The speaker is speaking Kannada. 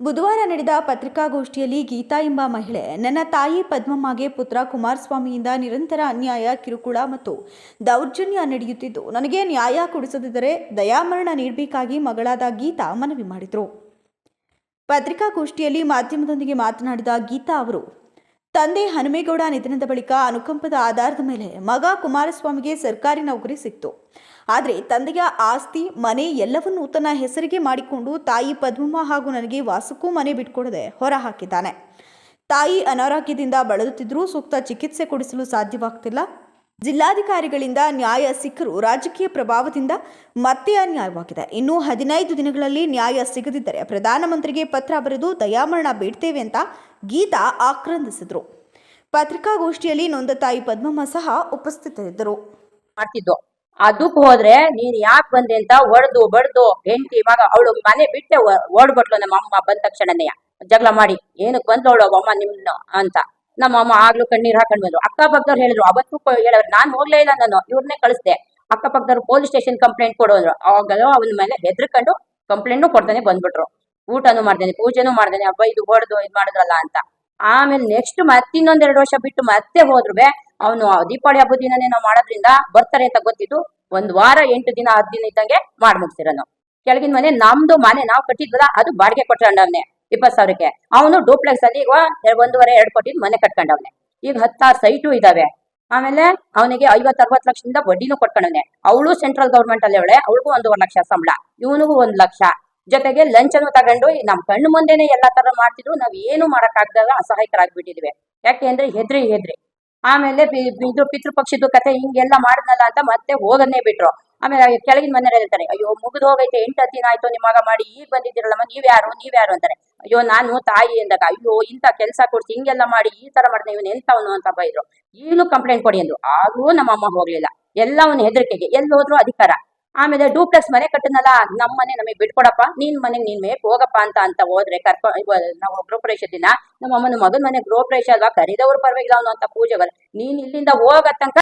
ಬುಧವಾರ ನಡೆದ ಪತ್ರಿಕಾಗೋಷ್ಠಿಯಲ್ಲಿ ಗೀತಾ ಎಂಬ ಮಹಿಳೆ, ನನ್ನ ತಾಯಿ ಪದ್ಮಮ್ಮಗೆ ಪುತ್ರ ಕುಮಾರಸ್ವಾಮಿಯಿಂದ ನಿರಂತರ ಅನ್ಯಾಯ, ಕಿರುಕುಳ ಮತ್ತು ದೌರ್ಜನ್ಯ ನಡೆಯುತ್ತಿದ್ದು, ನನಗೆ ನ್ಯಾಯ ಕೊಡಿಸದಿದ್ದರೆ ದಯಾಮರಣ ನೀಡಬೇಕಾಗಿ ಮಗಳಾದ ಗೀತಾ ಮನವಿ ಮಾಡಿದರು. ಪತ್ರಿಕಾಗೋಷ್ಠಿಯಲ್ಲಿ ಮಾಧ್ಯಮದೊಂದಿಗೆ ಮಾತನಾಡಿದ ಗೀತಾ ಅವರು ತಂದೆ ಹನುಮೇಗೌಡ ನಿಧನದ ಬಳಿಕ ಅನುಕಂಪದ ಆಧಾರದ ಮೇಲೆ ಮಗ ಕುಮಾರಸ್ವಾಮಿಗೆ ಸರ್ಕಾರಿ ನೌಕರಿ ಸಿಕ್ತು. ಆದರೆ ತಂದೆಯ ಆಸ್ತಿ, ಮನೆ ಎಲ್ಲವನ್ನೂ ತನ್ನ ಹೆಸರಿಗೆ ಮಾಡಿಕೊಂಡು ತಾಯಿ ಪದ್ಮಮ್ಮ ಹಾಗೂ ನನಗೆ ವಾಸಕ್ಕೂ ಮನೆ ಬಿಟ್ಕೊಡದೆ ಹೊರ ಹಾಕಿದ್ದಾನೆ ತಾಯಿ ಅನಾರೋಗ್ಯದಿಂದ ಬಳಲುತ್ತಿದ್ದರೂ ಸೂಕ್ತ ಚಿಕಿತ್ಸೆ ಕೊಡಿಸಲು ಸಾಧ್ಯವಾಗ್ತಿಲ್ಲ. ಜಿಲ್ಲಾಧಿಕಾರಿಗಳಿಂದ ನ್ಯಾಯ ಸಿಕ್ಕರೂ ರಾಜಕೀಯ ಪ್ರಭಾವದಿಂದ ಮತ್ತೆ ಅನ್ಯಾಯವಾಗಿದೆ. ಇನ್ನು ಹದಿನೈದು ದಿನಗಳಲ್ಲಿ ನ್ಯಾಯ ಸಿಗದಿದ್ದರೆ ಪ್ರಧಾನಮಂತ್ರಿಗೆ ಪತ್ರ ಬರೆದು ದಯಾಮರಣ ಬೇಡ್ತೇವೆ ಅಂತ ಗೀತಾ ಆಕ್ರಂದಿಸಿದರು. ಪತ್ರಿಕಾಗೋಷ್ಠಿಯಲ್ಲಿ ನೊಂದ ತಾಯಿ ಪದ್ಮಮ್ಮ ಸಹ ಉಪಸ್ಥಿತರಿದ್ದರು. ಮಾಡ್ತಿದ್ದು ಅದಕ್ಕೆ ಹೋದ್ರೆ ನೀನ್ ಯಾಕೆ ಬಂದೆ ಅಂತ ಹೊಡೆದು ಬಡ್ದು ಹೆಂಡತಿ ಮಗ ಅವಳು ಮನೆ ಬಿಟ್ಟೆ ಓಡ್ಬಿಟ್ಲು ನಮ್ಮ ಅಮ್ಮ ಬಂದ ತಕ್ಷಣನೇ. ಜಗಳ ಮಾಡಿ. ಏನಕ್ ಬಂದ್ಲು ಅವಳು ಅಮ್ಮ ನಿಮ್ನ ಅಂತ. ನಮ್ಮ ಅಮ್ಮ ಆಗ್ಲೂ ಕಣ್ಣೀರ್ ಹಾಕೊಂಡ್ ಬಂದ್ರು. ಅಕ್ಕಪಕ್ಕದವ್ರು ಹೇಳಿದ್ರು, ಅವತ್ತು ಹೇಳಿದ್ರು. ನಾನ್ ಹೋಗ್ಲೇ ಇಲ್ಲ ನಾನು ಇವ್ರನ್ನೇ ಕಳಿಸ್ದೆ. ಅಕ್ಕಪಕ್ಕದವ್ರು ಪೊಲೀಸ್ ಸ್ಟೇಷನ್ ಕಂಪ್ಲೇಂಟ್ ಕೊಡೋದ್ರು. ಅವಾಗ ಅವನ ಮೇಲೆ ಹೆದರ್ಕೊಂಡು ಕಂಪ್ಲೇಂಟ್ನು ಕೊಡ್ತಾನೆ ಬಂದ್ಬಿಟ್ರು. ಊಟನೂ ಮಾಡ್ದೇನೆ, ಪೂಜೆನೂ ಮಾಡ್ದೇನೆ ಹಬ್ಬ ಇದು ಹೊಡೆದು, ಇದ್ ಮಾಡಿದ್ರಲ್ಲ ಅಂತ. ಆಮೇಲೆ ನೆಕ್ಸ್ಟ್ ಮತ್ತೆ ಇನ್ನೊಂದೆರಡು ವರ್ಷ ಬಿಟ್ಟು ಮತ್ತೆ ಹೋದ್ರು ಅವನು ದೀಪಾವಳಿ ಹಬ್ಬದ ದಿನನೇ ನಾವು ಮಾಡೋದ್ರಿಂದ ಬರ್ತಾರೆ ಅಂತ ಗೊತ್ತಿದ್ದು, ಒಂದ್ ವಾರ, ಎಂಟು ದಿನ ಹತ್ತು ದಿನ ಇದ್ದಂಗೆ ಮಾಡಿ ಮುಗಿಸಿರೋನು ಕೆಳಗಿನ ಮನೆ ನಮ್ದು ಮನೆ, ನಾವು ಕಟ್ಟಿದ್ವಲ್ಲ, ಅದು ಬಾಡಿಗೆ ಕೊಟ್ಕೊಂಡವ್ನೆ ಇಪ್ಪತ್ ಸಾವಿರಕ್ಕೆ. ಅವನು ಡೂಪ್ಲೆಕ್ಸ್ ಅಲ್ಲಿ ಈಗ ಒಂದೂವರೆ, ಎರಡು ಕೋಟಿ ಮನೆ ಕಟ್ಕೊಂಡವ್ನೆ ಈಗ ಹತ್ತಾರು ಸೈಟು ಇದಾವೆ. ಆಮೇಲೆ ಅವನಿಗೆ ಐವತ್ ಅರವತ್ ಲಕ್ಷದಿಂದ ಬಡ್ಡಿನೂ ಕೊಟ್ಕೊಂಡವನೆ. ಅವಳು ಸೆಂಟ್ರಲ್ ಗೌರ್ಮೆಂಟ್ ಅಲ್ಲಿ ಅವಳೆ, ಅವಳಿಗೂ ಒಂದೂವರೆ ಲಕ್ಷ ಸಂಬಳ, ಇವನಿಗೂ ಒಂದ್ ಲಕ್ಷ. ಜೊತೆಗೆ ಲಂಚನು ತಗೊಂಡು, ಈ ನಮ್ ಕಣ್ಣು ಮುಂದೆನೆ ಎಲ್ಲಾ ತರ ಮಾಡ್ತಿದ್ರು, ನಾವ್ ಏನು ಮಾಡಕ್ ಆಗದಾಗ ಅಸಹಾಯಕರಾಗ್ಬಿಟ್ಟಿದ್ವಿ. ಯಾಕೆ ಅಂದ್ರೆ ಹೆದ್ರಿ ಹೆದ್ರಿ. ಆಮೇಲೆ ಇದು ಪಿತೃಪಕ್ಷದ ಕತೆ ಹಿಂಗೆಲ್ಲ ಮಾಡಿದ್ನಲ್ಲ ಅಂತ ಮತ್ತೆ ಹೋಗನ್ನೇ ಬಿಟ್ರು. ಆಮೇಲೆ ಕೆಳಗಿನ ಮನೆಯವ್ರು ಹೇಳ್ತಾರೆ, ಅಯ್ಯೋ, ಮುಗಿದು ಹೋಗೈತೆ, ಎಂಟು ದಿನ ಆಯ್ತು ನಿಮ್ಮ ಮಗ ಮಾಡಿ, ಈಗ ಬಂದಿದ್ದೀರಲ್ಲಮ್ಮ ನೀವ್ಯಾರು ನೀವ್ಯಾರು ಅಂತಾರೆ. ಅಯ್ಯೋ, ನಾನು ತಾಯಿ ಅಂದಾಗ ಅಯ್ಯೋ, ಇಂಥ ಕೆಲಸ ಕೊಡ್ಸಿ, ಹಿಂಗೆಲ್ಲ ಮಾಡಿ, ಈ ತರ ಮಾಡಿದ್ರೆ ಇವನು ಎಂತವನು ಅಂತ ಬೈದ್ರು ಈಗಲೂ ಕಂಪ್ಲೇಂಟ್ ಕೊಡಿ ಅಂದ್ರು. ನಮ್ಮ ಅಮ್ಮ ಹೋಗ್ಲಿಲ್ಲ. ಎಲ್ಲ ಅವನ ಹೆದರಿಕೆಗೆ, ಎಲ್ಲಿ ಹೋದ್ರು ಅಧಿಕಾರ. ಆಮೇಲೆ ಡೂಪ್ಲೆಕ್ಸ್ ಮನೆ ಕಟ್ಟನಲ್ಲ ನಮ್ಮ ಮನೆ ನಮಗೆ ಬಿಟ್ಕೊಡಪ್ಪ, ನಿನ್ ಮನೆಗೆ ನೀನ್ ಮೇಕ್ ಹೋಗಪ್ಪ ಅಂತ ಅಂತ ಹೋದ್ರೆ ಕರ್ಕೊ ನಾವು ಗೃಹ ಪ್ರವೇಶ ದಿನ, ನಮ್ಮ ಅಮ್ಮನ ಮಗನ ಮನೆ ಗೃಹ ಪ್ರವೇಶ ಅಲ್ವಾ, ಕರಿದವ್ರು ಪರವಾಗಿಲ್ಲ ಅವನು ಅಂತ ಪೂಜೆ ಬರ್, ನೀನ್ ಇಲ್ಲಿಂದ ಹೋಗತ್ತಂಕ